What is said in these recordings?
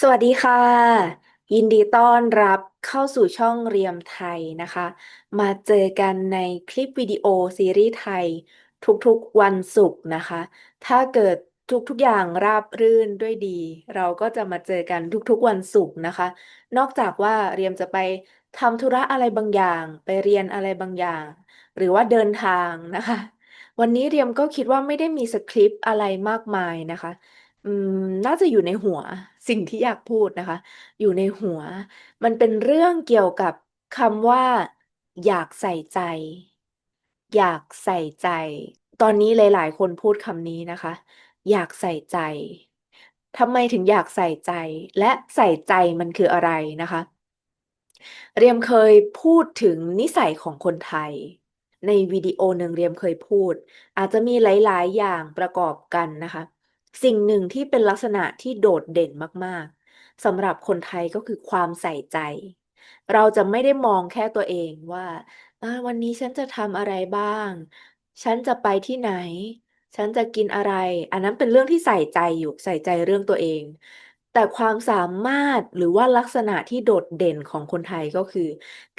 สวัสดีค่ะ ยินดีต้อนรับเข้าสู่ช่องเรียมไทยนะคะ มาเจอกันในคลิปวิดีโอซีรีส์ไทย ทุกๆวันศุกร์นะคะ ถ้าเกิดทุกๆอย่างราบรื่นด้วยดี เราก็จะมาเจอกันทุกๆวันศุกร์นะคะ นอกจากว่าเรียมจะไปทำธุระอะไรบางอย่าง ไปเรียนอะไรบางอย่าง หรือว่าเดินทางนะคะ วันนี้เรียมก็คิดว่าไม่ได้มีสคริปต์อะไรมากมายนะคะ อืมน่าจะอยู่ในหัว สิ่งที่อยากพูดนะคะ อยู่ในหัว มันเป็นเรื่องเกี่ยวกับคำว่า อยากใส่ใจ อยากใส่ใจ ตอนนี้หลาย ๆ คนพูดคำนี้นะคะ อยากใส่ใจทำไมถึงอยากใส่ใจ และใส่ใจมันคืออะไรนะคะ เรียมเคยพูดถึงนิสัยของคนไทย ในวิดีโอหนึ่งเรียมเคยพูด อาจจะมีหลาย ๆ อย่างประกอบกันนะคะ สิ่งหนึ่งที่เป็นลักษณะที่โดดเด่นมาก ๆสำหรับคนไทยก็คือความใส่ใจ เราจะไม่ได้มองแค่ตัวเองว่าอ่าวันนี้ฉันจะทำอะไรบ้าง ฉันจะไปที่ไหน ฉันจะกินอะไร อันนั้นเป็นเรื่องที่ใส่ใจอยู่ใส่ใจเรื่องตัวเอง แต่ความสามารถหรือว่าลักษณะที่โดดเด่นของคนไทยก็คือ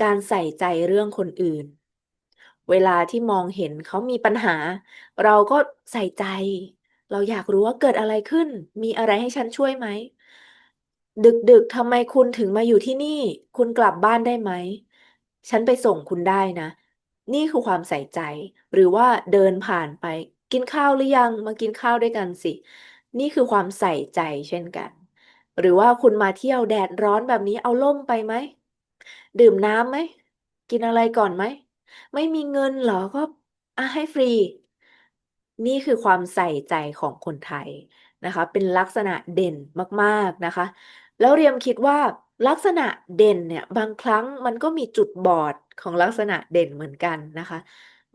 การใส่ใจเรื่องคนอื่น เวลาที่มองเห็นเขามีปัญหา เราก็ใส่ใจ เราอยากรู้ว่าเกิดอะไรขึ้น มีอะไรให้ฉันช่วยไหม ดึกๆทำไมคุณถึงมาอยู่ที่นี่ คุณกลับบ้านได้ไหม ฉันไปส่งคุณได้นะ นี่คือความใส่ใจ หรือว่าเดินผ่านไป กินข้าวหรือยัง มากินข้าวด้วยกันสิ นี่คือความใส่ใจเช่นกัน หรือว่าคุณมาเที่ยวแดดร้อนแบบนี้เอาร่มไปไหม ดื่มน้ำไหม กินอะไรก่อนไหม ไม่มีเงินเหรอก็อะให้ฟรี นี่คือความใส่ใจของคนไทยนะคะ เป็นลักษณะเด่นมากๆนะคะ แล้วเรียมคิดว่าลักษณะเด่นเนี่ยบางครั้งมันก็มีจุดบอดของลักษณะเด่นเหมือนกันนะคะ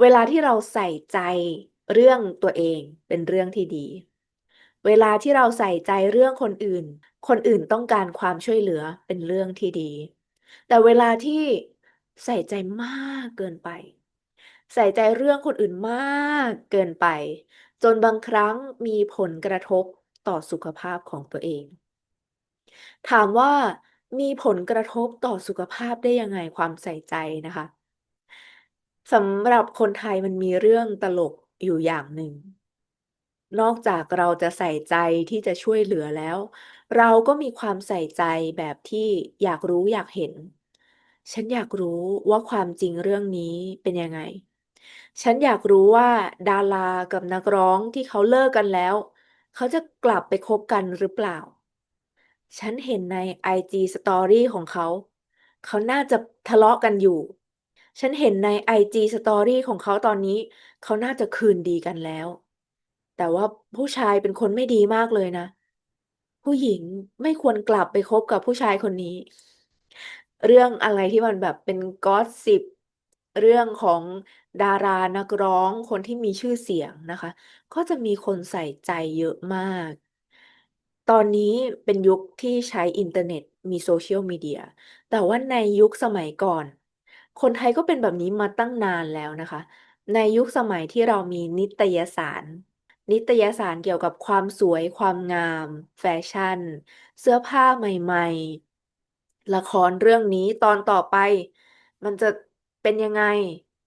เวลาที่เราใส่ใจเรื่องตัวเองเป็นเรื่องที่ดี เวลาที่เราใส่ใจเรื่องคนอื่น คนอื่นต้องการความช่วยเหลือเป็นเรื่องที่ดี แต่เวลาที่ใส่ใจมากเกินไป ใส่ใจเรื่องคนอื่นมากเกินไป จนบางครั้งมีผลกระทบต่อสุขภาพของตัวเอง ถามว่ามีผลกระทบต่อสุขภาพได้ยังไงความใส่ใจนะคะสำหรับคนไทยมันมีเรื่องตลกอยู่อย่างหนึ่ง นอกจากเราจะใส่ใจที่จะช่วยเหลือแล้ว เราก็มีความใส่ใจแบบที่อยากรู้อยากเห็น ฉันอยากรู้ว่าความจริงเรื่องนี้เป็นยังไง ฉันอยากรู้ว่าดารากับนักร้องที่เขาเลิกกันแล้ว เขาจะกลับไปคบกันหรือเปล่า ฉันเห็นใน IG Story ของเขา เขาน่าจะทะเลาะกันอยู่ ฉันเห็นใน IG Story ของเขาตอนนี้ เขาน่าจะคืนดีกันแล้ว แต่ว่าผู้ชายเป็นคนไม่ดีมากเลยนะ ผู้หญิงไม่ควรกลับไปคบกับผู้ชายคนนี้ เรื่องอะไรที่มันแบบเป็นกอสซิป เรื่องของ ดารานักร้องคนที่มีชื่อเสียงนะคะ ก็จะมีคนใส่ใจเยอะมาก ตอนนี้เป็นยุคที่ใช้อินเทอร์เน็ตมีโซเชียลมีเดีย แต่ว่าในยุคสมัยก่อน คนไทยก็เป็นแบบนี้มาตั้งนานแล้วนะคะ ในยุคสมัยที่เรามีนิตยสาร นิตยสารเกี่ยวกับความสวย ความงาม แฟชั่น เสื้อผ้าใหม่ ๆ ละครเรื่องนี้ตอนต่อไป มันจะเป็นยังไง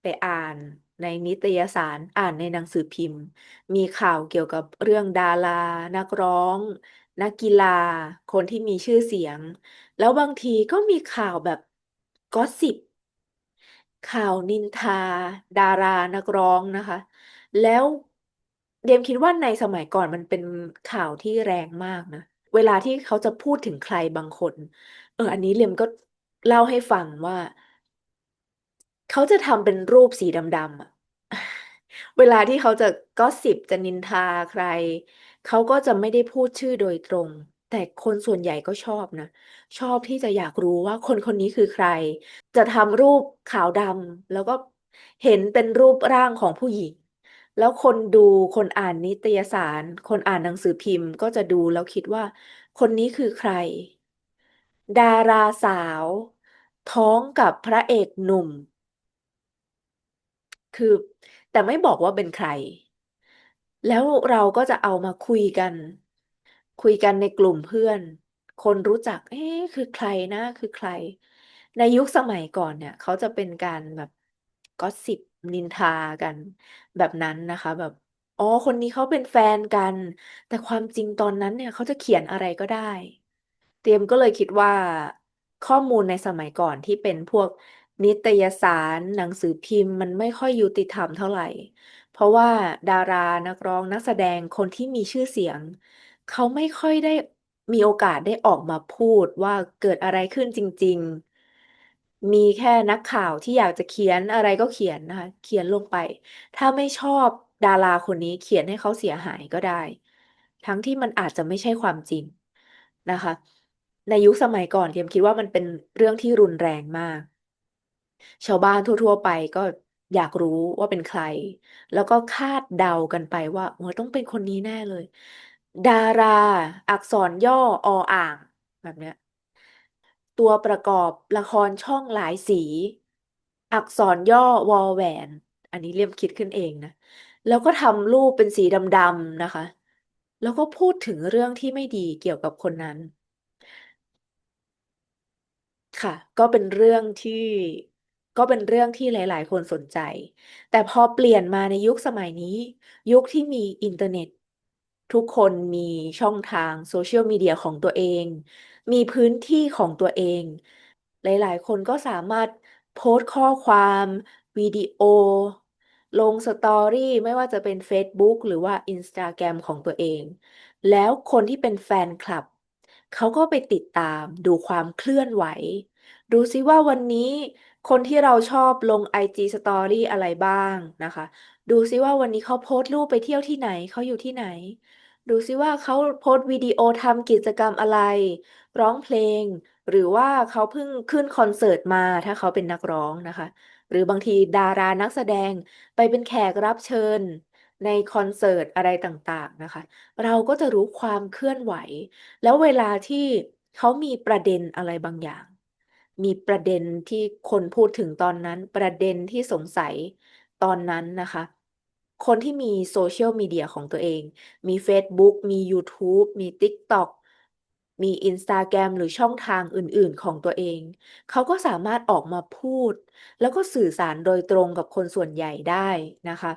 ไปอ่านในนิตยสาร อ่านในหนังสือพิมพ์ มีข่าวเกี่ยวกับเรื่องดารา นักร้อง นักกีฬา คนที่มีชื่อเสียง แล้วบางทีก็มีข่าวแบบกอสซิป ข่าวนินทา ดารานักร้องนะคะ แล้วเดียมคิดว่าในสมัยก่อนมันเป็นข่าวที่แรงมากนะ เวลาที่เขาจะพูดถึงใครบางคน เออ อันนี้เรียมก็เล่าให้ฟังว่า เขาจะทำเป็นรูปสีดำๆอะ เวลาที่เขาจะก็สซิป จะนินทาใคร เขาก็จะไม่ได้พูดชื่อโดยตรง แต่คนส่วนใหญ่ก็ชอบนะ ชอบที่จะอยากรู้ว่าคนคนนี้คือใคร จะทำรูปขาวดำแล้วก็เห็นเป็นรูปร่างของผู้หญิง แล้วคนดูคนอ่านนิตยสาร คนอ่านหนังสือพิมพ์ก็จะดูแล้วคิดว่า คนนี้คือใคร ดาราสาว ท้องกับพระเอกหนุ่ม คือ แต่ไม่บอกว่าเป็นใคร แล้วเราก็จะเอามาคุยกัน คุยกันในกลุ่มเพื่อน คนรู้จัก เอ๊ะ คือใครนะ คือใคร ในยุคสมัยก่อนเนี่ย เขาจะเป็นการแบบก็สซิปนินทากัน แบบนั้นนะคะ แบบ อ๋อ คนนี้เขาเป็นแฟนกัน แต่ความจริงตอนนั้นเนี่ยเขาจะเขียนอะไรก็ได้ เตรียมก็เลยคิดว่า ข้อมูลในสมัยก่อนที่เป็นพวก นิตยสาร หนังสือพิมพ์ มันไม่ค่อยยุติธรรมเท่าไหร่ เพราะว่าดารา นักร้อง นักแสดง คนที่มีชื่อเสียง เขาไม่ค่อยได้มีโอกาสได้ออกมาพูดว่าเกิดอะไรขึ้นจริง ๆ มีแค่นักข่าวที่อยากจะเขียนอะไรก็เขียนนะคะ เขียนลงไป ถ้าไม่ชอบดาราคนนี้เขียนให้เขาเสียหายก็ได้ ทั้งที่มันอาจจะไม่ใช่ความจริงนะคะ ในยุคสมัยก่อนเทียมคิดว่ามันเป็นเรื่องที่รุนแรงมาก ชาวบ้านทั่ว ๆ ไปก็อยากรู้ว่าเป็นใคร แล้วก็คาดเดากันไปว่าโอ้ยต้องเป็นคนนี้แน่เลย ดารา อักษรย่อออ่าง แบบเนี้ย ตัวประกอบละครช่องหลายสี อักษรย่อวอแหวน อันนี้เรียมคิดขึ้นเองนะ แล้วก็ทำรูปเป็นสีดำๆนะคะ แล้วก็พูดถึงเรื่องที่ไม่ดีเกี่ยวกับคนนั้น ค่ะ ก็เป็นเรื่องที่ ก็เป็นเรื่องที่หลาย ๆ คนสนใจ แต่พอเปลี่ยนมาในยุคสมัยนี้ ยุคที่มีอินเทอร์เน็ต ทุกคนมีช่องทางโซเชียลมีเดียของตัวเอง มีพื้นที่ของตัวเอง หลาย ๆ คนก็สามารถโพสต์ข้อความ วิดีโอ ลงสตอรี่ไม่ว่าจะเป็น Facebook หรือว่า Instagram ของตัวเอง แล้วคนที่เป็นแฟนคลับ เขาก็ไปติดตามดูความเคลื่อนไหว ดูซิว่าวันนี้ คนที่เราชอบลง IG Story อะไรบ้างนะคะ ดูซิว่าวันนี้เขาโพสต์รูปไปเที่ยวที่ไหน เขาอยู่ที่ไหน ดูซิว่าเขาโพสต์วิดีโอทำกิจกรรมอะไร ร้องเพลง หรือว่าเขาเพิ่งขึ้นคอนเสิร์ตมา ถ้าเขาเป็นนักร้องนะคะ หรือบางทีดารานักแสดงไปเป็นแขกรับเชิญในคอนเสิร์ตอะไรต่างๆนะคะ เราก็จะรู้ความเคลื่อนไหว แล้วเวลาที่เขามีประเด็นอะไรบางอย่าง มีประเด็นที่คนพูดถึงตอนนั้น ประเด็นที่สงสัยตอนนั้นนะคะ คนที่มีโซเชียลมีเดียของตัวเอง มี Facebook มี YouTube มี TikTok มี Instagram หรือช่องทางอื่น ๆ ของตัวเอง เขาก็สามารถออกมาพูด แล้วก็สื่อสารโดยตรงกับคนส่วนใหญ่ได้นะคะ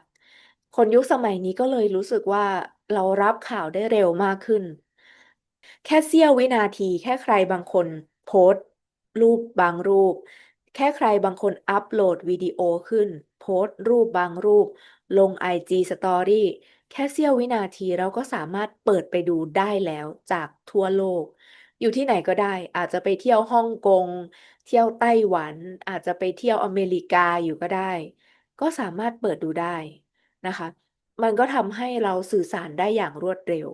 คนยุคสมัยนี้ก็เลยรู้สึกว่าเรารับข่าวได้เร็วมากขึ้น แค่เสี้ยววินาที แค่ใครบางคนโพสต์ รูปบางรูป แค่ใครบางคนอัปโหลดวิดีโอขึ้น โพสต์รูปบางรูป ลง IG Story แค่เสี้ยววินาทีเราก็สามารถเปิดไปดูได้แล้วจากทั่วโลก อยู่ที่ไหนก็ได้ อาจจะไปเที่ยวฮ่องกง เที่ยวไต้หวัน อาจจะไปเที่ยวอเมริกาอยู่ก็ได้ ก็สามารถเปิดดูได้นะคะ มันก็ทำให้เราสื่อสารได้อย่างรวดเร็ว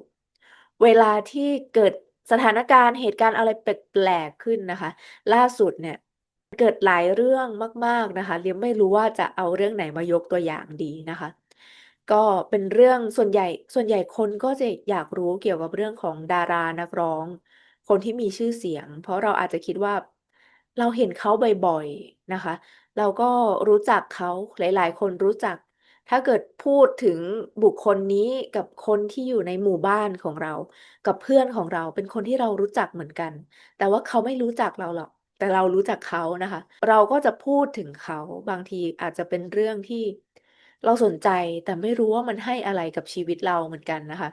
เวลาที่เกิด สถานการณ์เหตุการณ์อะไรแปลกๆขึ้นนะคะ ล่าสุดเนี่ยเกิดหลายเรื่องมาก ๆนะคะเรียนไม่รู้ว่าจะเอาเรื่องไหนมายกตัวอย่างดีนะคะ ก็เป็นเรื่องส่วนใหญ่ส่วนใหญ่คนก็จะอยากรู้เกี่ยวกับเรื่องของดารานักร้อง คนที่มีชื่อเสียง เพราะเราอาจจะคิดว่าเราเห็นเขาบ่อยๆนะคะ เราก็รู้จักเขาหลายๆ คนรู้จัก ถ้าเกิดพูดถึงบุคคลนี้กับคนที่อยู่ในหมู่บ้านของเรา กับเพื่อนของเราเป็นคนที่เรารู้จักเหมือนกัน แต่ว่าเขาไม่รู้จักเราหรอก แต่เรารู้จักเขานะคะ เราก็จะพูดถึงเขาบางทีอาจจะเป็นเรื่องที่เราสนใจแต่ไม่รู้ว่ามันให้อะไรกับชีวิตเราเหมือนกันนะคะ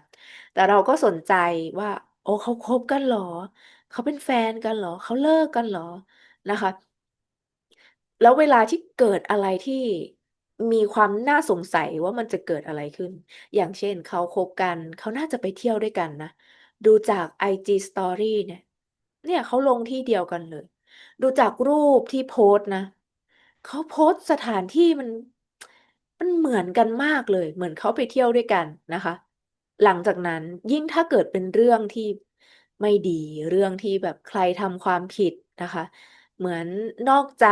แต่เราก็สนใจว่า โอ้เขาคบกันเหรอ เขาเป็นแฟนกันเหรอ เขาเลิกกันเหรอนะคะ แล้วเวลาที่เกิดอะไรที่ มีความน่าสงสัยว่ามันจะเกิดอะไรขึ้น อย่างเช่น เขาคบกัน เขาน่าจะไปเที่ยวด้วยกันนะ ดูจาก IG Story เนี่ย เนี่ยเขาลงที่เดียวกันเลย ดูจากรูปที่โพสต์นะ เขาโพสต์สถานที่มัน มันเหมือนกันมากเลย เหมือนเขาไปเที่ยวด้วยกันนะคะ หลังจากนั้นยิ่งถ้าเกิดเป็นเรื่องที่ไม่ดี เรื่องที่แบบใครทำความผิดนะคะ เหมือนนอกใจ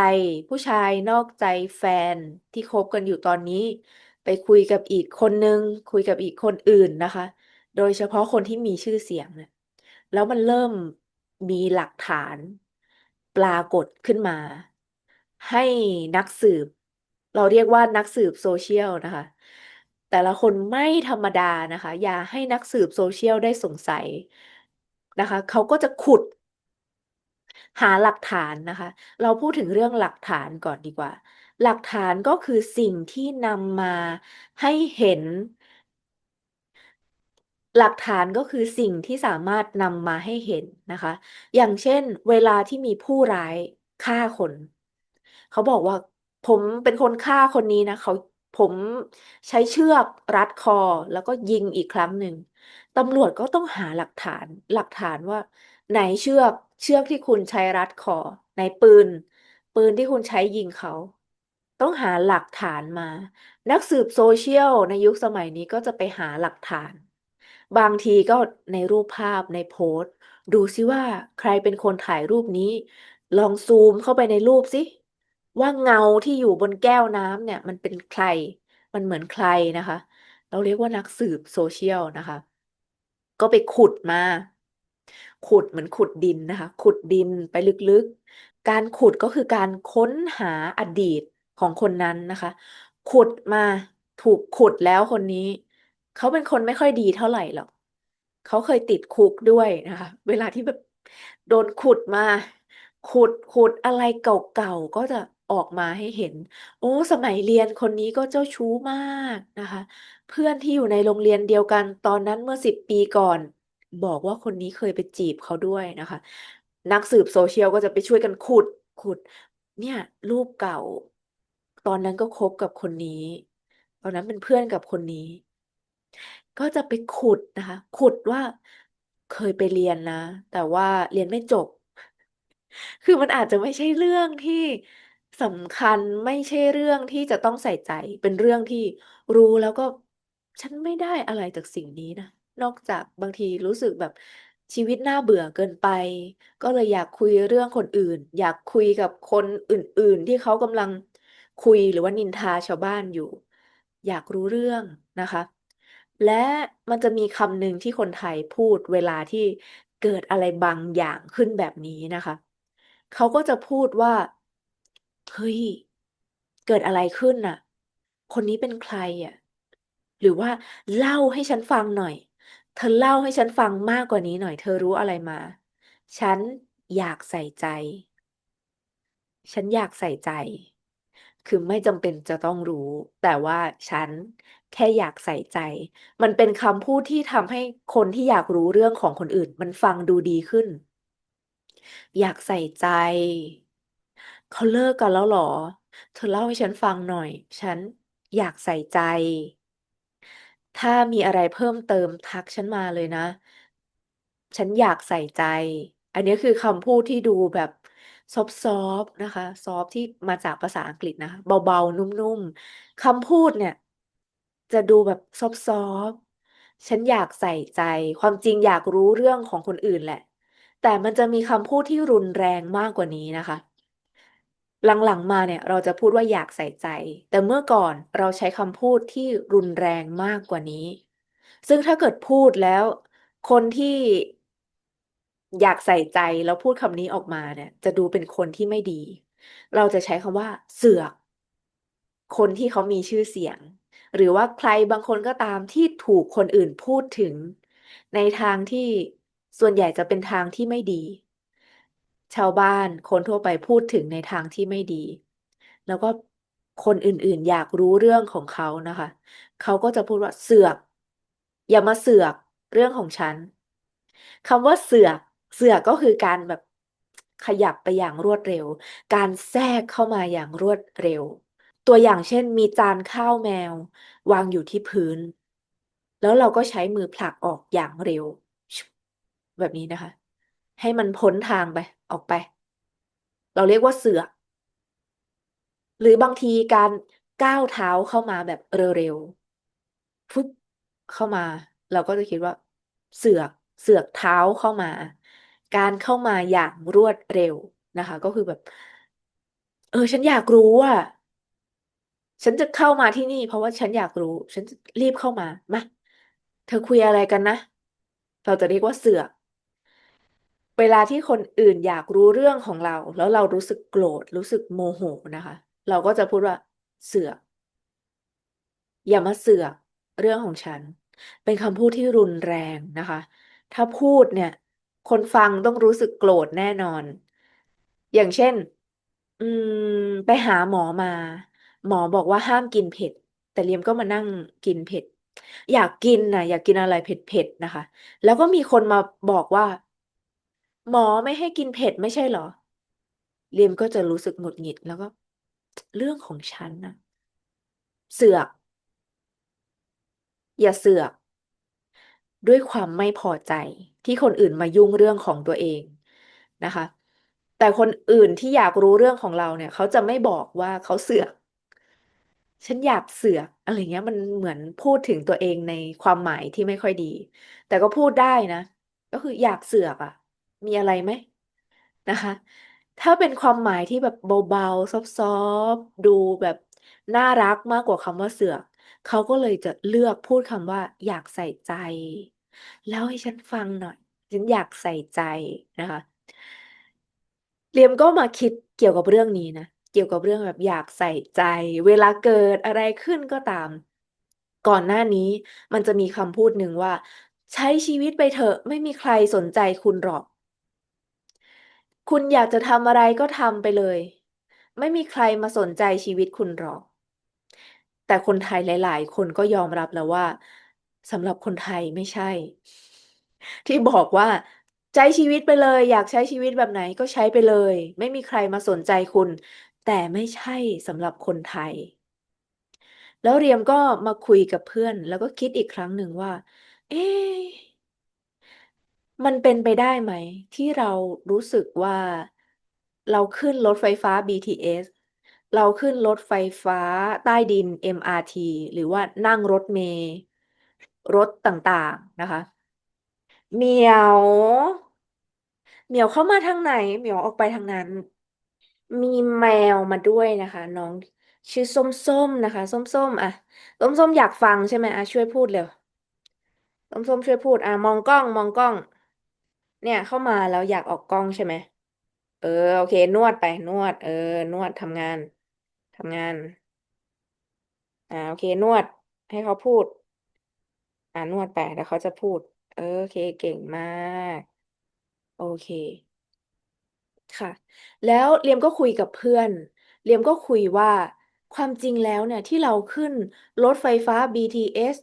ผู้ชายนอกใจแฟนที่คบกันอยู่ตอนนี้ ไปคุยกับอีกคนนึงคุยกับอีกคนอื่นนะคะ โดยเฉพาะคนที่มีชื่อเสียงเนี่ย แล้วมันเริ่มมีหลักฐานปรากฏขึ้นมา ให้นักสืบ เราเรียกว่านักสืบโซเชียลนะคะ แต่ละคนไม่ธรรมดานะคะ อย่าให้นักสืบโซเชียลได้สงสัยนะคะ เขาก็จะขุด หาหลักฐานนะคะ เราพูดถึงเรื่องหลักฐานก่อนดีกว่า หลักฐานก็คือสิ่งที่นำมาให้เห็น หลักฐานก็คือสิ่งที่สามารถนำมาให้เห็นนะคะ อย่างเช่น เวลาที่มีผู้ร้ายฆ่าคน เขาบอกว่าผมเป็นคนฆ่าคนนี้นะเขาผมใช้เชือกรัดคอ แล้วก็ยิงอีกครั้งหนึ่ง ตำรวจก็ต้องหาหลักฐาน หลักฐานว่า ไหนเชือกเชือกที่คุณใช้รัดคอไหนปืน ปืนที่คุณใช้ยิงเขา ต้องหาหลักฐานมา นักสืบโซเชียลในยุคสมัยนี้ก็จะไปหาหลักฐาน บางทีก็ในรูปภาพในโพสต์ ดูซิว่าใครเป็นคนถ่ายรูปนี้ ลองซูมเข้าไปในรูปสิ ว่าเงาที่อยู่บนแก้วน้ำเนี่ย มันเป็นใคร มันเหมือนใครนะคะ เราเรียกว่านักสืบโซเชียลนะคะ ก็ไปขุดมา ขุดเหมือนขุดดินนะคะ ขุดดินไปลึกๆ การขุดก็คือการค้นหาอดีตของคนนั้นนะคะ ขุดมาถูกขุดแล้วคนนี้ เขาเป็นคนไม่ค่อยดีเท่าไหร่หรอกเขาเคยติดคุกด้วยนะคะ เวลาที่แบบโดนขุดมา ขุดขุดอะไรเก่าๆก็จะ ออกมาให้เห็น โอ้ สมัยเรียนคนนี้ก็เจ้าชู้มากนะคะ เพื่อนที่อยู่ในโรงเรียนเดียวกันตอนนั้นเมื่อสิบปีก่อน บอกว่าคนนี้เคยไปจีบเขาด้วยนะคะ นักสืบโซเชียลก็จะไปช่วยกันขุด ขุด เนี่ยรูปเก่า ตอนนั้นก็คบกับคนนี้ ตอนนั้นเป็นเพื่อนกับคนนี้ ก็จะไปขุดนะคะ ขุดว่าเคยไปเรียนนะ แต่ว่าเรียนไม่จบ คือมันอาจจะไม่ใช่เรื่องที่ สำคัญ ไม่ใช่เรื่องที่จะต้องใส่ใจ เป็นเรื่องที่รู้แล้วก็ ฉันไม่ได้อะไรจากสิ่งนี้นะ นอกจากบางทีรู้สึกแบบชีวิตน่าเบื่อเกินไป ก็เลยอยากคุยเรื่องคนอื่น อยากคุยกับคนอื่น ๆ ที่เขากำลังคุย หรือว่านินทาชาวบ้านอยู่ อยากรู้เรื่องนะคะ และมันจะมีคำหนึ่งที่คนไทยพูดเวลาที่เกิดอะไรบางอย่างขึ้นแบบนี้นะคะ เขาก็จะพูดว่า เฮ้ย เกิดอะไรขึ้นน่ะ คนนี้เป็นใครอะ หรือว่าเล่าให้ฉันฟังหน่อย เธอเล่าให้ฉันฟังมากกว่านี้หน่อย เธอรู้อะไรมา ฉันอยากใส่ใจ ฉันอยากใส่ใจ คือไม่จำเป็นจะต้องรู้ แต่ว่าฉันแค่อยากใส่ใจ มันเป็นคำพูดที่ทำให้คนที่อยากรู้เรื่องของคนอื่น มันฟังดูดีขึ้น อยากใส่ใจ เขาเลิกกันแล้วเหรอ เธอเล่าให้ฉันฟังหน่อย ฉันอยากใส่ใจ ถ้ามีอะไรเพิ่มเติมทักฉันมาเลยนะ ฉันอยากใส่ใจ อันนี้คือคำพูดที่ดูแบบซอฟต์ ๆ นะคะ ซอฟต์ที่มาจากภาษาอังกฤษนะคะ เบา ๆ นุ่ม ๆ คำพูดเนี่ยจะดูแบบซอฟต์ ๆ ฉันอยากใส่ใจ ความจริงอยากรู้เรื่องของคนอื่นแหละ แต่มันจะมีคำพูดที่รุนแรงมากกว่านี้นะคะ หลังๆ มาเนี่ยเราจะพูดว่าอยากใส่ใจ แต่เมื่อก่อนเราใช้คำพูดที่รุนแรงมากกว่านี้ ซึ่งถ้าเกิดพูดแล้ว คนที่อยากใส่ใจแล้วพูดคำนี้ออกมาเนี่ย จะดูเป็นคนที่ไม่ดี เราจะใช้คำว่าเสือก คนที่เขามีชื่อเสียง หรือว่าใครบางคนก็ตามที่ถูกคนอื่นพูดถึง ในทางที่ส่วนใหญ่จะเป็นทางที่ไม่ดี ชาวบ้านคนทั่วไปพูดถึงในทางที่ไม่ดี แล้วก็คนอื่นๆ อยากรู้เรื่องของเขานะคะ เขาก็จะพูดว่าเสือก อย่ามาเสือกเรื่องของฉันคำว่าเสือกเสือกก็คือการแบบขยับไปอย่างรวดเร็ว การแทรกเข้ามาอย่างรวดเร็ว ตัวอย่างเช่น มีจานข้าวแมว วางอยู่ที่พื้น แล้วเราก็ใช้มือผลักออกอย่างเร็ว แบบนี้นะคะ ให้มันพ้นทางไป ออกไป เราเรียกว่าเสือกหรือบางทีการก้าวเท้าเข้ามาแบบเร็วๆฟึบเข้ามา เราก็จะคิดว่า เสือกเสือกเท้าเข้ามา การเข้ามาอย่างรวดเร็วนะคะ ก็คือแบบ เออ ฉันอยากรู้อะฉันจะเข้ามาที่นี่ เพราะว่าฉันอยากรู้ ฉันรีบเข้ามามาเธอคุยอะไรกันนะ เราจะเรียกว่าเสือก เวลาที่คนอื่นอยากรู้เรื่องของเรา แล้วเรารู้สึกโกรธรู้สึกโมโหนะคะ เราก็จะพูดว่าเสือก อย่ามาเสือกเรื่องของฉัน เป็นคำพูดที่รุนแรงนะคะ ถ้าพูดเนี่ย คนฟังต้องรู้สึกโกรธแน่นอน อย่างเช่น อืม ไปหาหมอมา หมอบอกว่าห้ามกินเผ็ด แต่เลียมก็มานั่งกินเผ็ด อยากกินนะอยากกินอะไรเผ็ดๆนะคะ แล้วก็มีคนมาบอกว่า หมอไม่ให้กินเผ็ดไม่ใช่เหรอเลียมก็จะรู้สึกหงุดหงิดแล้วก็ เรื่องของฉันนะเสือก อย่าเสือก ด้วยความไม่พอใจที่คนอื่นมายุ่งเรื่องของตัวเองนะคะ แต่คนอื่นที่อยากรู้เรื่องของเราเนี่ย เขาจะไม่บอกว่าเขาเสือก ฉันอยากเสือกอะไรเงี้ย มันเหมือนพูดถึงตัวเองในความหมายที่ไม่ค่อยดี แต่ก็พูดได้นะ ก็คืออยากเสือกอะ มีอะไรไหม นะคะ ถ้าเป็นความหมายที่แบบเบา ๆ ซอฟๆดูแบบน่ารักมากกว่าคำว่า เสือก เขาก็เลยจะเลือกพูดคำว่า อยากใส่ใจ เล่าให้ฉันฟังหน่อย ฉันอยากใส่ใจ นะคะเรียมก็มาคิดเกี่ยวกับเรื่องนี้นะ เกี่ยวกับเรื่องแบบอยากใส่ใจ เวลาเกิดอะไรขึ้นก็ตาม ก่อนหน้านี้มันจะมีคำพูดหนึ่งว่า ใช้ชีวิตไปเถอะ ไม่มีใครสนใจคุณหรอก คุณอยากจะทำอะไรก็ทำไปเลย ไม่มีใครมาสนใจชีวิตคุณหรอก แต่คนไทยหลาย ๆ คนก็ยอมรับแล้วว่า สำหรับคนไทยไม่ใช่ ที่บอกว่า ใช้ชีวิตไปเลย อยากใช้ชีวิตแบบไหนก็ใช้ไปเลย ไม่มีใครมาสนใจคุณ แต่ไม่ใช่สำหรับคนไทย แล้วเรียมก็มาคุยกับเพื่อน แล้วก็คิดอีกครั้งหนึ่งว่า เอ๊ะ มันเป็นไปได้ไหม ที่เรารู้สึกว่า เราขึ้นรถไฟฟ้า BTS เราขึ้นรถไฟฟ้าใต้ดิน MRT หรือว่านั่งรถเมล์รถต่าง ๆ นะคะ เหมียว เหมียวเข้ามาทางไหน เหมียวออกไปทางนั้น มีแมวมาด้วยนะคะ น้องชื่อส้มๆนะคะ ส้มๆอะส้มๆอยากฟังใช่ไหมอะช่วยพูดเร็วส้มๆช่วยพูดอะมองกล้องมองกล้อง เนี่ยเข้ามาแล้วอยากออกกล้องใช่ไหมเออโอเค นวดไปนวด เออนวดทำงานทำงาน อ่าโอเค นวดให้เขาพูด อ่านวดไปแล้วเขาจะพูด เออโอเค เก่งมาก โอเค ค่ะ แล้วเรียมก็คุยกับเพื่อน เรียมก็คุยว่าความจริงแล้วเนี่ยที่เราขึ้นรถไฟฟ้า BTS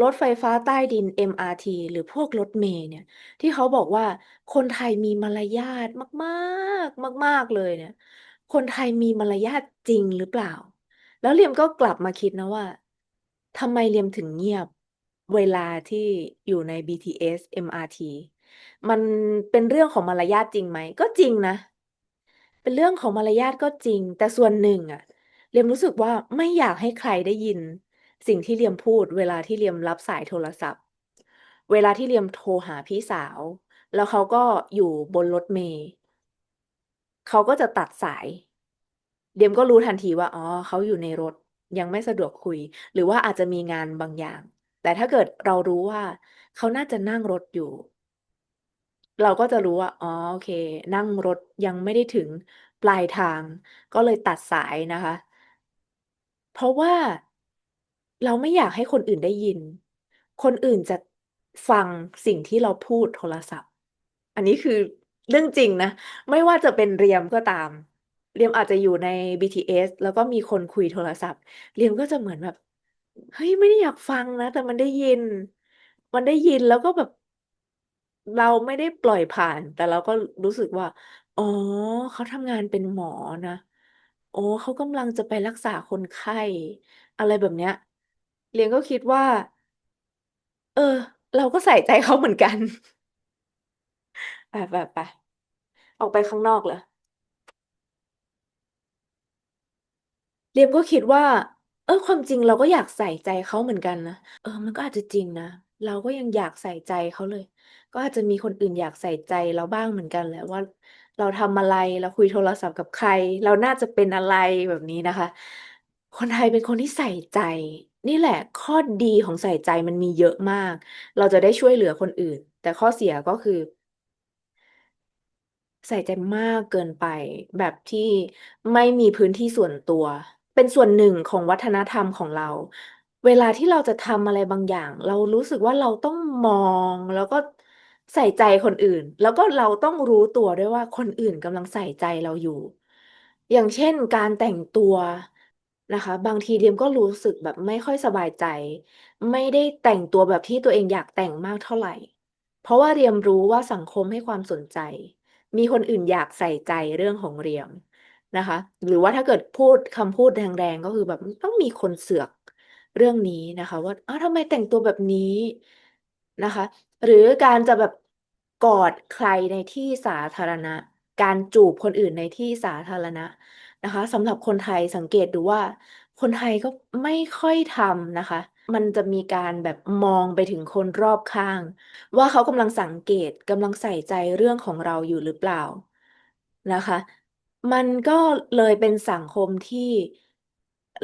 รถไฟฟ้าใต้ดิน MRT หรือพวกรถเมล์เนี่ย ที่เขาบอกว่าคนไทยมีมารยาทมากๆ มาก ๆ เลยเนี่ย คนไทยมีมารยาทจริงหรือเปล่า แล้วเรียมก็กลับมาคิดนะว่าทำไมเรียมถึงเงียบเวลาที่อยู่ใน BTS MRT มันเป็นเรื่องของมารยาทจริงไหม ก็จริงนะ เป็นเรื่องของมารยาทก็จริง แต่ส่วนหนึ่งอะเรียมรู้สึกว่าไม่อยากให้ใครได้ยิน สิ่งที่เรียมพูดเวลาที่เรียมรับสายโทรศัพท์ เวลาที่เรียมโทรหาพี่สาว แล้วเขาก็อยู่บนรถเมล์เขาก็จะตัดสายเรียมก็รู้ทันทีว่าอ๋อเขาอยู่ในรถยังไม่สะดวกคุย หรือว่าอาจจะมีงานบางอย่าง แต่ถ้าเกิดเรารู้ว่าเขาน่าจะนั่งรถอยู่ เราก็จะรู้ว่าอ๋อโอเค นั่งรถยังไม่ได้ถึงปลายทาง ก็เลยตัดสายนะคะ เพราะว่า เราไม่อยากให้คนอื่นได้ยิน คนอื่นจะฟังสิ่งที่เราพูดโทรศัพท์ อันนี้คือเรื่องจริงนะ ไม่ว่าจะเป็นเรียมก็ตาม เรียมอาจจะอยู่ใน BTS แล้วก็มีคนคุยโทรศัพท์ เรียมก็จะเหมือนแบบ เฮ้ย ไม่ได้อยากฟังนะ แต่มันได้ยิน มันได้ยินแล้วก็แบบ เราไม่ได้ปล่อยผ่าน แต่เราก็รู้สึกว่า อ๋อ เขาทำงานเป็นหมอนะ โอ้เขากำลังจะไปรักษาคนไข้ อะไรแบบเนี้ย เรียนก็คิดว่า เออ เราก็ใส่ใจเขาเหมือนกัน ไปไปไปออกไปข้างนอกเลยเรียมก็คิดว่า เออ ความจริงเราก็อยากใส่ใจเขาเหมือนกันนะ เออ มันก็อาจจะจริงนะ เราก็ยังอยากใส่ใจเขาเลย ก็อาจจะมีคนอื่นอยากใส่ใจเราบ้างเหมือนกันแหละว่า เราทำอะไร เราคุยโทรศัพท์กับใคร เราน่าจะเป็นอะไรแบบนี้นะคะ คนไทยเป็นคนที่ใส่ใจ นี่แหละข้อดีของใส่ใจมันมีเยอะมาก เราจะได้ช่วยเหลือคนอื่น แต่ข้อเสียก็คือ ใส่ใจมากเกินไป แบบที่ไม่มีพื้นที่ส่วนตัว เป็นส่วนหนึ่งของวัฒนธรรมของเรา เวลาที่เราจะทำอะไรบางอย่าง เรารู้สึกว่าเราต้องมอง แล้วก็ใส่ใจคนอื่น แล้วก็เราต้องรู้ตัวด้วยว่า คนอื่นกำลังใส่ใจเราอยู่ อย่างเช่น การแต่งตัว นะคะ บางทีเดียมก็รู้สึกแบบไม่ค่อยสบายใจ ไม่ได้แต่งตัวแบบที่ตัวเองอยากแต่งมากเท่าไหร่เพราะว่าเรียมรู้ว่าสังคมให้ความสนใจ มีคนอื่นอยากใส่ใจเรื่องของเรียมนะคะ หรือว่าถ้าเกิดพูดคำพูดแรง ๆ ก็คือแบบต้องมีคนเสือกเรื่องนี้นะคะ ว่าอ้าวทำไมแต่งตัวแบบนี้นะคะ หรือการจะแบบกอดใครในที่สาธารณะ การจูบคนอื่นในที่สาธารณะ นะคะสำหรับคนไทยสังเกตดูว่า คนไทยก็ไม่ค่อยทำนะคะ มันจะมีการแบบมองไปถึงคนรอบข้าง ว่าเขากำลังสังเกตกำลังใส่ใจเรื่องของเราอยู่หรือเปล่านะคะ มันก็เลยเป็นสังคมที่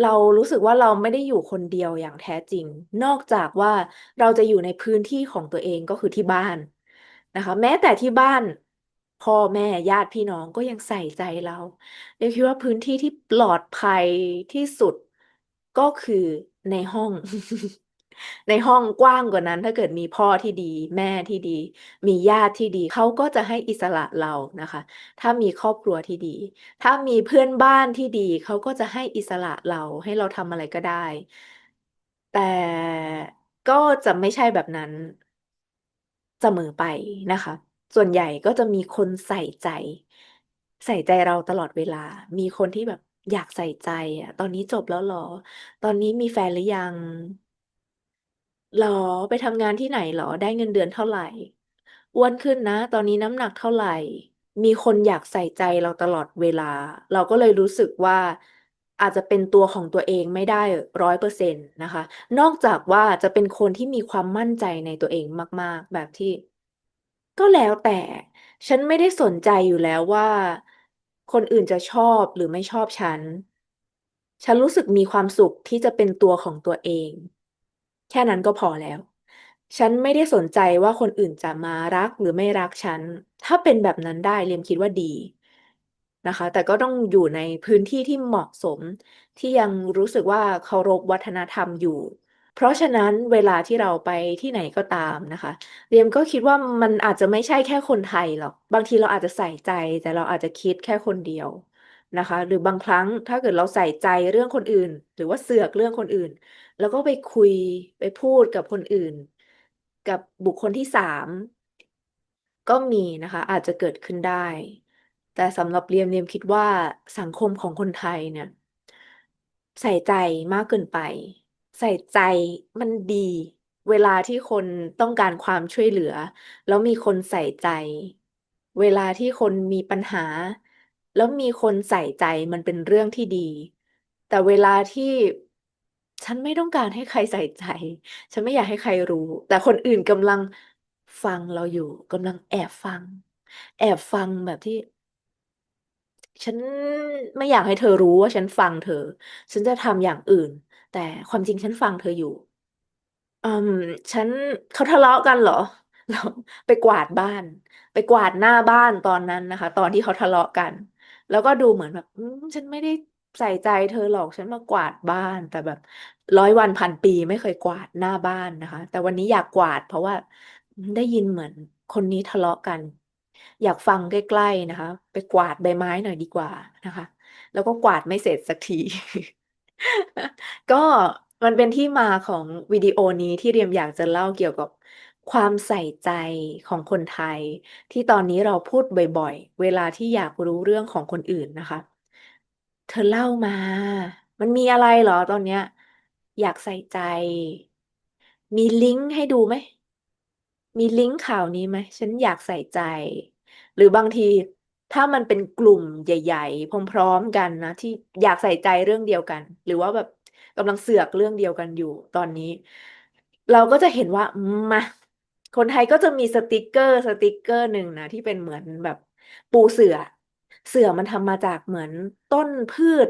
เรารู้สึกว่าเราไม่ได้อยู่คนเดียวอย่างแท้จริง นอกจากว่าเราจะอยู่ในพื้นที่ของตัวเองก็คือที่บ้านนะคะ แม้แต่ที่บ้าน พ่อแม่ ญาติพี่น้องก็ยังใส่ใจเราเดี๋ยวคิดว่าพื้นที่ที่ปลอดภัยที่สุด ก็คือในห้อง ในห้องกว้างกว่านั้น ถ้าเกิดมีพ่อที่ดี แม่ที่ดี มีญาติที่ดี เขาก็จะให้อิสระเรานะคะ ถ้ามีครอบครัวที่ดี ถ้ามีเพื่อนบ้านที่ดี เขาก็จะให้อิสระเรา ให้เราทำอะไรก็ได้ แต่ก็จะไม่ใช่แบบนั้นเสมอไปนะคะ ส่วนใหญ่ก็จะมีคนใส่ใจ ใส่ใจเราตลอดเวลา มีคนที่แบบอยากใส่ใจอะตอนนี้จบแล้วเหรอ ตอนนี้มีแฟนหรือยังหรอ ไปทำงานที่ไหนหรอ ได้เงินเดือนเท่าไหร่อ้วนขึ้นนะ ตอนนี้น้ำหนักเท่าไหร่มีคนอยากใส่ใจเราตลอดเวลา เราก็เลยรู้สึกว่า อาจจะเป็นตัวของตัวเองไม่ได้ร้อยเปอร์เซ็นต์นะคะ นอกจากว่าจะเป็นคนที่มีความมั่นใจในตัวเองมาก ๆ แบบที่ ก็แล้วแต่ ฉันไม่ได้สนใจอยู่แล้วว่า คนอื่นจะชอบหรือไม่ชอบฉัน ฉันรู้สึกมีความสุขที่จะเป็นตัวของตัวเอง แค่นั้นก็พอแล้ว ฉันไม่ได้สนใจว่าคนอื่นจะมารักหรือไม่รักฉัน ถ้าเป็นแบบนั้นได้เรียมคิดว่าดีนะคะ แต่ก็ต้องอยู่ในพื้นที่ที่เหมาะสม ที่ยังรู้สึกว่าเคารพวัฒนธรรมอยู่ เพราะฉะนั้นเวลาที่เราไปที่ไหนก็ตามนะคะเรียมก็คิดว่ามันอาจจะไม่ใช่แค่คนไทยหรอก บางทีเราอาจจะใส่ใจแต่เราอาจจะคิดแค่คนเดียวนะคะ หรือบางครั้งถ้าเกิดเราใส่ใจเรื่องคนอื่น หรือว่าเสือกเรื่องคนอื่น แล้วก็ไปคุยไปพูดกับคนอื่น กับบุคคลที่สามก็มีนะคะ อาจจะเกิดขึ้นได้ แต่สำหรับเรียมเรียมคิดว่าสังคมของคนไทยเนี่ยใส่ใจมากเกินไป ใส่ใจมันดี เวลาที่คนต้องการความช่วยเหลือ แล้วมีคนใส่ใจ เวลาที่คนมีปัญหา แล้วมีคนใส่ใจมันเป็นเรื่องที่ดี แต่เวลาที่ ฉันไม่ต้องการให้ใครใส่ใจ ฉันไม่อยากให้ใครรู้ แต่คนอื่นกำลังฟังเราอยู่กำลังแอบฟัง แอบฟังแบบที่ ฉันไม่อยากให้เธอรู้ว่าฉันฟังเธอ ฉันจะทำอย่างอื่น แต่ความจริงฉันฟังเธออยู่ อืม ฉันเขาทะเลาะกันเหรอ เราไปกวาดบ้าน ไปกวาดหน้าบ้านตอนนั้นนะคะ ตอนที่เขาทะเลาะกัน แล้วก็ดูเหมือนแบบ อืม ฉันไม่ได้ใส่ใจเธอหรอก ฉันมากวาดบ้าน แต่แบบร้อยวันพันปีไม่เคยกวาดหน้าบ้านนะคะ แต่วันนี้อยากกวาด เพราะว่าได้ยินเหมือนคนนี้ทะเลาะกัน อยากฟังใกล้ๆนะคะ ไปกวาดใบไม้หน่อยดีกว่านะคะ แล้วก็กวาดไม่เสร็จสักที ก็มันเป็นที่มาของวิดีโอนี้ที่เรียมอยากจะเล่าเกี่ยวกับความใส่ใจของคนไทย ที่ตอนนี้เราพูดบ่อย ๆ เวลาที่อยากรู้เรื่องของคนอื่นนะคะ เธอเล่ามา มันมีอะไรเหรอตอนเนี้ย อยากใส่ใจ มีลิงก์ให้ดูไหม มีลิงก์ข่าวนี้ไหม ฉันอยากใส่ใจ หรือบางที ถ้ามันเป็นกลุ่มใหญ่ ๆ พร้อม ๆ กันนะ ที่อยากใส่ใจเรื่องเดียวกัน หรือว่าแบบกำลังเสือกเรื่องเดียวกันอยู่ตอนนี้ เราก็จะเห็นว่ามาคนไทยก็จะมีสติกเกอร์ สติกเกอร์หนึ่งนะ ที่เป็นเหมือนแบบปูเสือ เสือมันทำมาจากเหมือนต้นพืช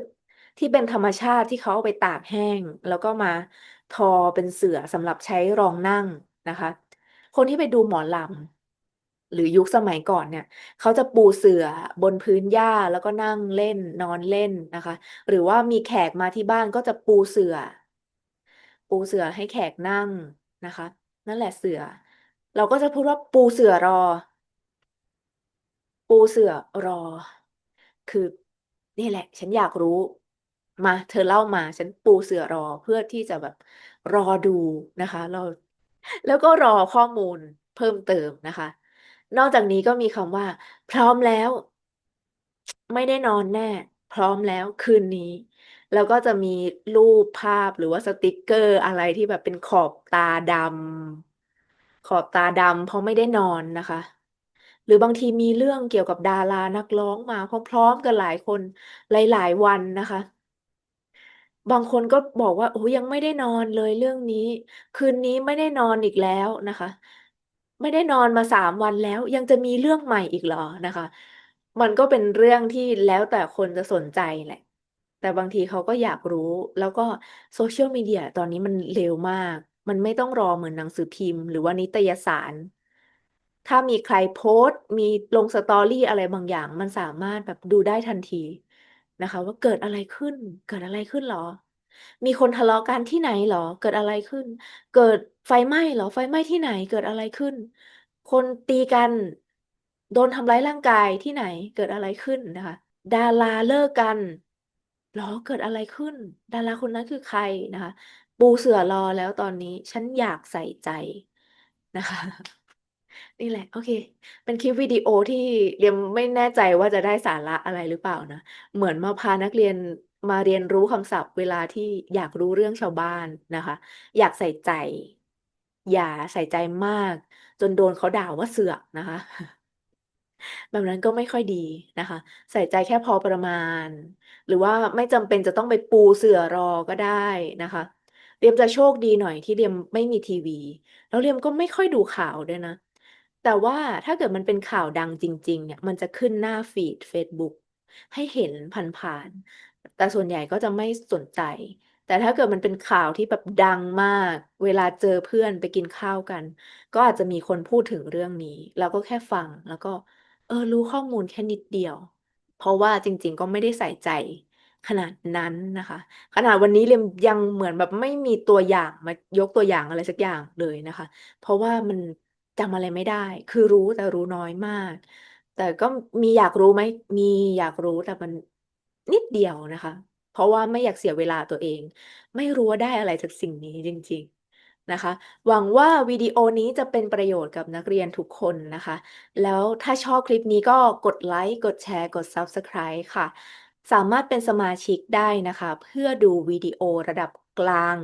ที่เป็นธรรมชาติที่เขาเอาไปตากแห้ง แล้วก็มาทอเป็นเสือสำหรับใช้รองนั่งนะคะ คนที่ไปดูหมอลำ หรือยุคสมัยก่อนเนี่ย เขาจะปูเสื่อบนพื้นหญ้าแล้วก็นั่งเล่นนอนเล่นนะคะ หรือว่ามีแขกมาที่บ้านก็จะปูเสื่อ ปูเสื่อให้แขกนั่งนะคะ นั่นแหละเสื่อ เราก็จะพูดว่าปูเสือรอ ปูเสือรอ คือนี่แหละ ฉันอยากรู้มาเธอเล่ามาฉันปูเสือรอเพื่อที่จะแบบรอดูนะคะ เรา แล้วก็รอข้อมูลเพิ่มเติมนะคะ นอกจากนี้ก็มีคำว่า พร้อมแล้ว ไม่ได้นอนแน่ พร้อมแล้วคืนนี้ แล้วก็จะมีรูปภาพหรือว่าสติกเกอร์อะไรที่แบบเป็นขอบตาดำขอบตาดำเพราะไม่ได้นอนนะคะ หรือบางทีมีเรื่องเกี่ยวกับดารานักร้องมาพร้อมๆกันหลายคนหลาย ๆ วันนะคะบางคนก็บอกว่าโอ้ยังไม่ได้นอนเลยเรื่องนี้ คืนนี้ไม่ได้นอนอีกแล้วนะคะ ไม่ได้นอนมาสามวันแล้ว ยังจะมีเรื่องใหม่อีกเหรอ นะคะ มันก็เป็นเรื่องที่แล้วแต่คนจะสนใจแหละ แต่บางทีเขาก็อยากรู้ แล้วก็โซเชียลมีเดียตอนนี้มันเร็วมาก มันไม่ต้องรอเหมือนหนังสือพิมพ์ หรือว่านิตยสาร ถ้ามีใครโพสต์ มีลงสตอรี่อะไรบางอย่าง มันสามารถแบบดูได้ทันทีนะคะว่า เกิดอะไรขึ้น เกิดอะไรขึ้นหรอ มีคนทะเลาะกันที่ไหนหรอ เกิดอะไรขึ้น เกิดไฟไหม้หรอ ไฟไหม้ที่ไหน เกิดอะไรขึ้น คนตีกัน โดนทำร้ายร่างกายที่ไหน เกิดอะไรขึ้น นะคะ ดาราเลิกกันหรอ เกิดอะไรขึ้น ดาราคนนั้นคือใคร นะคะ ปูเสือรอแล้วตอนนี้ ฉันอยากใส่ใจ นะคะ นี่แหละ โอเค เป็นคลิปวิดีโอที่เรียนไม่แน่ใจว่าจะได้สาระอะไรหรือเปล่านะ เหมือนมาพานักเรียน มาเรียนรู้คำศัพท์เวลาที่อยากรู้เรื่องชาวบ้านนะคะ อยากใส่ใจ อย่าใส่ใจมาก จนโดนเขาด่าว่าเสือกนะคะ แบบนั้นก็ไม่ค่อยดีนะคะ ใส่ใจแค่พอประมาณ หรือว่าไม่จำเป็นจะต้องไปปูเสื่อรอก็ได้นะคะเรียมจะโชคดีหน่อยที่เรียมไม่มีทีวี แล้วเรียมก็ไม่ค่อยดูข่าวด้วยนะ แต่ว่าถ้าเกิดมันเป็นข่าวดังจริง ๆ เนี่ย มันจะขึ้นหน้าฟีดเฟซบุ๊กให้เห็นผ่านๆแต่ส่วนใหญ่ก็จะไม่สนใจ แต่ถ้าเกิดมันเป็นข่าวที่แบบดังมาก เวลาเจอเพื่อนไปกินข้าวกัน ก็อาจจะมีคนพูดถึงเรื่องนี้แล้วก็แค่ฟัง แล้วก็ เออ รู้ข้อมูลแค่นิดเดียว เพราะว่าจริง ๆ ก็ไม่ได้ใส่ใจขนาดนั้นนะคะ ขนาดวันนี้เรียมยังเหมือนแบบไม่มีตัวอย่างมายกตัวอย่างอะไรสักอย่างเลยนะคะ เพราะว่ามันจำอะไรไม่ได้ คือรู้แต่รู้น้อยมาก แต่ก็มีอยากรู้ไหม มีอยากรู้แต่มัน นิดเดียวนะคะ เพราะว่าไม่อยากเสียเวลาตัวเอง ไม่รู้ว่าได้อะไรจากสิ่งนี้จริง ๆ นะคะ หวังว่าวิดีโอนี้จะเป็นประโยชน์กับนักเรียนทุกคนนะคะ แล้วถ้าชอบคลิปนี้ก็กดไลค์ กดแชร์ กด Subscribe ค่ะ สามารถเป็นสมาชิกได้นะคะ เพื่อดูวิดีโอระดับกลาง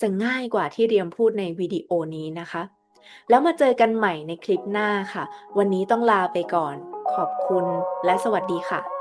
จะง่ายกว่าที่เรียมพูดในวิดีโอนี้นะคะ แล้วมาเจอกันใหม่ในคลิปหน้าค่ะ วันนี้ต้องลาไปก่อน ขอบคุณและสวัสดีค่ะ